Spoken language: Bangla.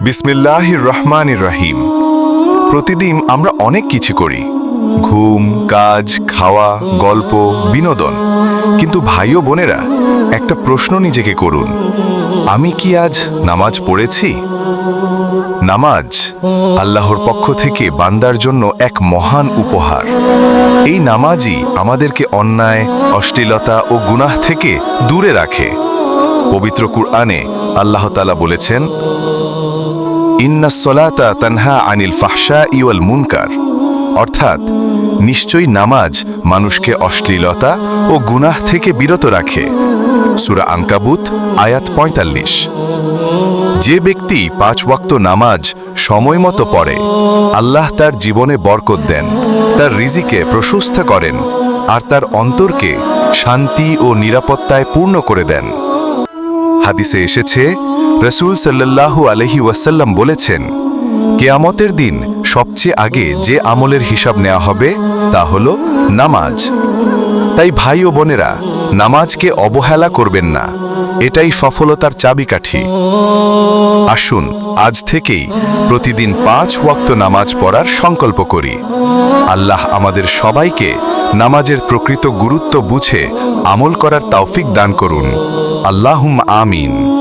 বিসমিল্লাহির রহমানির রহিম প্রতিদিন আমরা অনেক কিছু করি। ঘুম, কাজ, খাওয়া, গল্প, বিনোদন। কিন্তু ভাই ও বোনেরা, একটা প্রশ্ন নিজেকে করুন। আমি কি আজ নামাজ পড়েছি? নামাজ আল্লাহর পক্ষ থেকে বান্দার জন্য এক মহান উপহার। এই নামাজই আমাদেরকে অন্যায়, অশ্লীলতা ও গুনাহ থেকে দূরে রাখে। পবিত্র কুরআনে আল্লাহতালা বলেছেন ইন্না তানহা আনিল ফাহশা ইওয়াল মুনকার। অর্থাৎ, নিশ্চয়ই নামাজ মানুষকে অশ্লীলতা ও গুনাহ থেকে বিরত রাখে। সুরা আঙ্কাবুত আয়াত পঁয়তাল্লিশ। যে ব্যক্তি পাঁচ ওয়াক্ত নামাজ সময় মতো পড়ে, আল্লাহ তার জীবনে বরকত দেন, তার রিজিকে প্রশস্ত করেন, আর তার অন্তরকে শান্তি ও নিরাপত্তায় পূর্ণ করে দেন। হাদিসে এসেছে রসুল সাল্লাল্লাহু আলহি ওয়াসাল্লাম বলেছেন, কেয়ামতের দিন সবচেয়ে আগে যে আমলের হিসাব নেওয়া হবে তা হল নামাজ। তাই ভাই ও বোনেরা, নামাজকে অবহেলা করবেন না। এটাই সফলতার চাবিকাঠি। আসুন, আজ থেকেই প্রতিদিন পাঁচ ওয়াক্ত নামাজ পড়ার সংকল্প করি। আল্লাহ আমাদের সবাইকে নামাজের প্রকৃত গুরুত্ব বুঝে আমল করার তৌফিক দান করুন। আল্লাহুম আমিন।